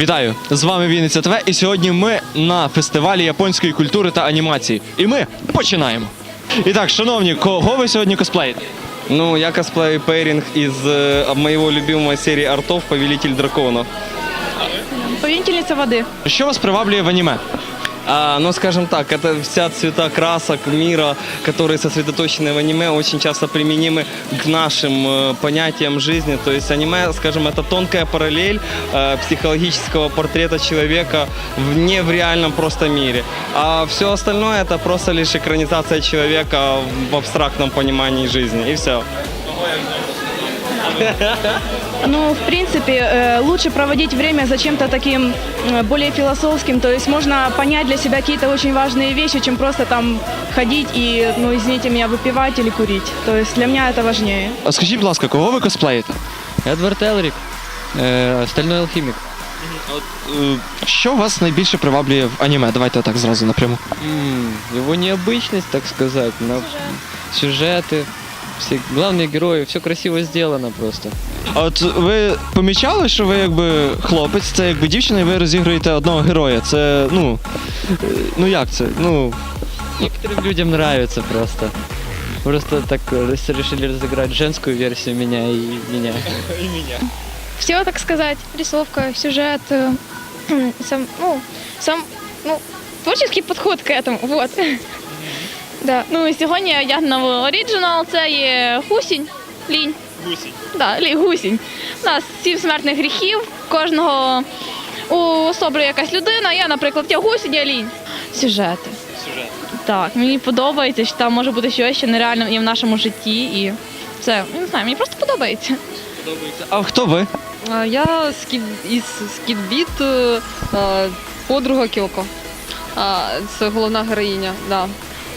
Вітаю! З вами Вінниця ТВ. І сьогодні ми на фестивалі японської культури та анімації. І ми починаємо. І так, шановні, кого ви сьогодні косплеїте? Ну, я косплею пейринг из э, моего любимого серии артов «Повелитель драконов». Повелительница воды. Що вас приваблює в аніме? А, ну, скажем так, это вся цвета красок мира, которые сосредоточены в аниме, очень часто применимы к нашим э, понятиям жизни. То есть аниме, скажем, это тонкая параллель э, психологического портрета человека в, не в реальном просто мире. А все остальное это просто лишь экранизация человека в абстрактном понимании жизни. И все. Ну, в принципе, э, лучше проводить время за чем-то таким э, более философским. То есть можно понять для себя какие-то очень важные вещи, чем просто там ходить и, ну, извините меня, выпивать или курить. То есть для меня это важнее. А Скажіть, будь ласка, кого ви косплеїте? Эдвард Элрик, э, Стальной алхимик. Е, Що вас найбільше приваблює в аніме? Давайте так зразу напряму. М, Его необычность, так сказать, на сюжеты, все главные герои, все красиво сделано просто. А От ви помічали, що ви якби хлопець, це якби дівчина, і ви розігруєте одного героя. Це ну. е, Ну як це? Ну. Некоторым людям нравится просто. Просто так э, рес- решили разыграть женскую версию меня и меня. все, так сказать, рисовка, сюжет, э, сам, ну, сам, ну, творческий подход к этому, вот. Да. Ну, і сьогодні я одягнена в оригінал, це є гусінь, лінь. Гусінь. Да, лі, гусінь. У нас сім смертних гріхів, кожного уособлює якась людина. Я, наприклад, я гусінь, я лінь. Сюжети. Сюжети. Так, мені подобається, що там може бути щось ще нереальне і в нашому житті. І це, я не знаю, мені просто подобається. А хто ви? Я із Скідбіт, е, подруга Кьоко. А, Це головна героїня. Да.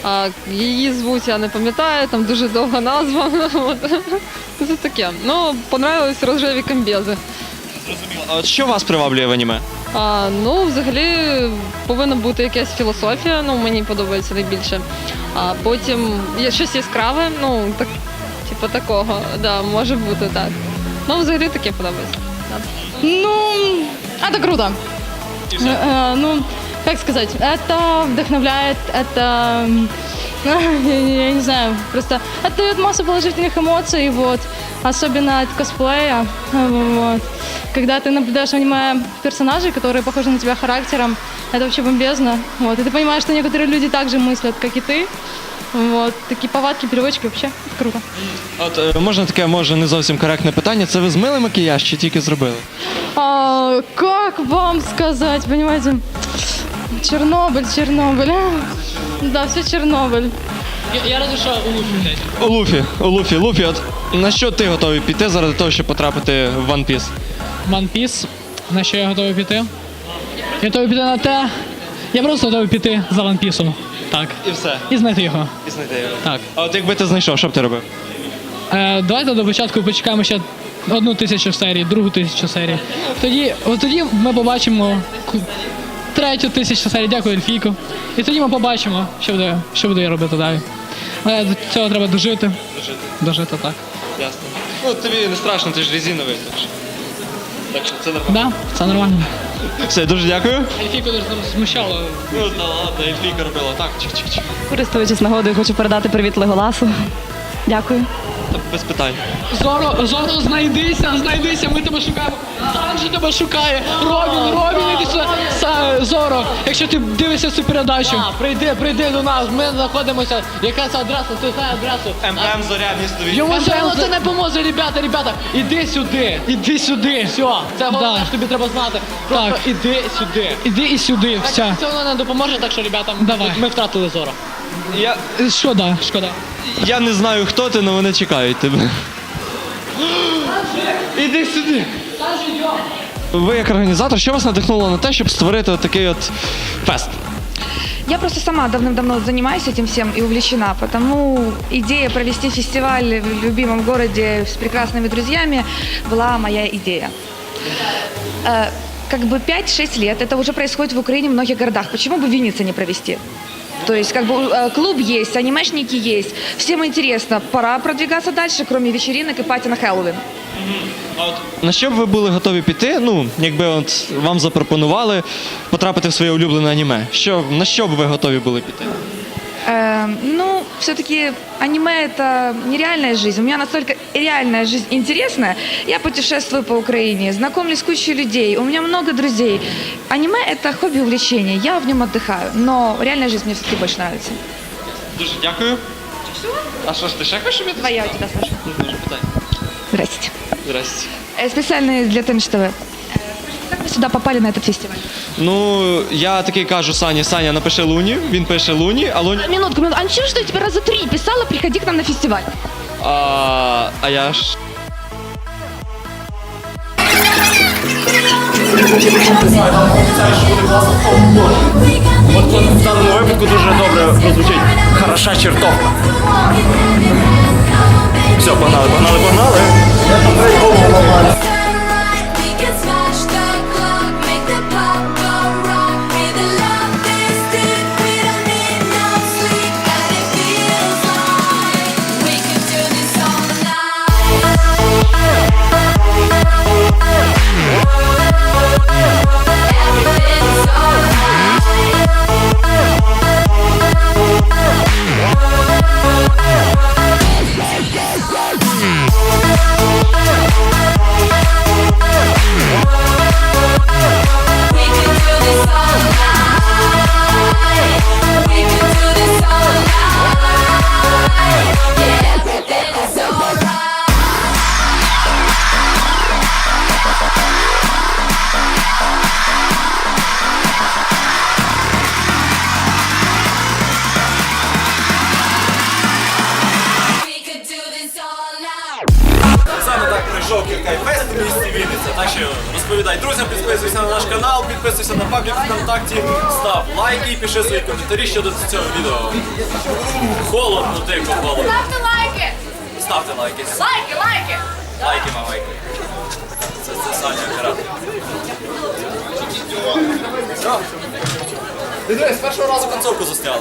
А, Її звуть, я не пам'ятаю, там дуже довга назва. Це таке. Ну, понравились рожеві комбези. А що вас приваблює в аніме? А, ну, взагалі повинна бути якась філософія, ну мені подобається найбільше. А потім є щось яскраве, ну так, типу такого, да, може бути так. Ну, взагалі таке подобається. Ну, это круто. Э, Ну, как сказать, это вдохновляет, это, м, я не знаю, просто это дает массу положительных эмоций, вот, особенно от косплея, вот. Когда ты наблюдаешь в аниме персонажей, которые похожи на тебя характером, это вообще бомбезно, вот, и ты понимаешь, что некоторые люди также мыслят, как и ты, вот, такие повадки, переводчики, вообще круто. От е, можна таке, може, не зовсім коректне питання. Це ви змили макіяж чи тільки зробили? А, как вам сказать, понимаете? Чернобыль, Чернобыль. Да, все Чернобыль. У Луфі, у Луфі, Луфі, от на що ти готовий піти заради того, щоб потрапити в One Piece? One Piece, на що я готовий піти? Я готовий піти на те. Я просто готовий піти за One Piece. Так. І все. І знайти його. І знайти його. Так. А от якби ти знайшов, що б ти робив? Е, давайте до початку почекаємо ще одну тисячу серій, другу тисячу серій. Тоді, от тоді ми побачимо ку- третю тисячу серій. Дякую, Ельфійко. І тоді ми побачимо, що буде, що буде я робити далі. Але до цього треба дожити. Дожити. Дожити, так. Ясно. Ну тобі не страшно, ти ж резиновий. Так що, так що це нормально. Да, це нормально. Все, дуже дякую. Ельфійко дуже смущало. Ну, та ладно, Ельфійка робила так, чик-чик-чик. Користуючись нагодою, хочу передати привіт Леголасу. Дякую. Та без питань. Зоро, Зоро, знайдися, знайдися, ми тебе шукаємо. Санджі тебе шукає. Робін, Робін, іди сюди. Са- Зоро, якщо ти дивишся цю передачу. прийди, прийди до нас, ми знаходимося. Яка це адреса? Ти знаєш адресу? ММ Зоря, місто Відня. Йому все одно це не поможе, ребята, ребята. Іди сюди. Іди сюди. Все, це головне, Да. що тобі треба знати. Просто Так. іди сюди. Іди і сюди, все. Це воно не допоможе, так що, ребята, Давай. ми втратили зору. Я, Шкода, шкода. я не знаю, хто ти, але вони чекають тебе. Іди сюди. Ви як організатор, що вас надихнуло на те, щоб створити такий от фест? Я просто сама давным-давно занимаюсь этим всем и увлечена, потому идея провести фестиваль в любимом городе с прекрасными друзьями была моя идея. Э, Как бы 5-6 лет, это уже происходит в Украине в многих городах. Почему бы в Виннице не провести? То есть как бы э, клуб есть, анимешники есть. Всем интересно. Пора продвигаться дальше, кроме вечеринок и пати на Хэллоуин. На що б ви були готові піти? Ну, якби от вам запропонували потрапити в своє улюблене аніме. Що, на що б ви готові були піти? Э, ну, все-таки аниме это нереальная жизнь. У меня настолько реальная жизнь интересная. Я путешествую по Украине, знакомлюсь с кучей людей, у меня много друзей. Аниме это хобби увлечение, я в нем отдыхаю, но реальная жизнь мне все-таки больше нравится. Дуже дякую. А що ж ти ще хочеш щоб я Твоя у тебя, Саша. Дуже питання. Здрасте. Здрасте. Э, Специально для Тенш ТВ. Э, Как вы сюда попали на этот фестиваль? Ну, я такий кажу Сані, Саня, напиши Луні, він пише Луні, а Луні. Минутку, минутку. А ничего, что я тебе раза три писала, приходи к нам на фестиваль. А, а я ж. От В даному випадку дуже добре прозвучить. Хороша чертовка. Все, погнали, погнали, погнали. Вінниця. Так що розповідай друзям, підписуйся на наш канал, підписуйся на паблік ВКонтакті, став лайки і пиши свої коментарі щодо цього відео. Холодно, дико, холодно. Ставте лайки! Ставте лайки. Лайки, лайки! Лайки, мамайки. Це, це Саня. Все. Ти дивись, з першого разу концовку засняли.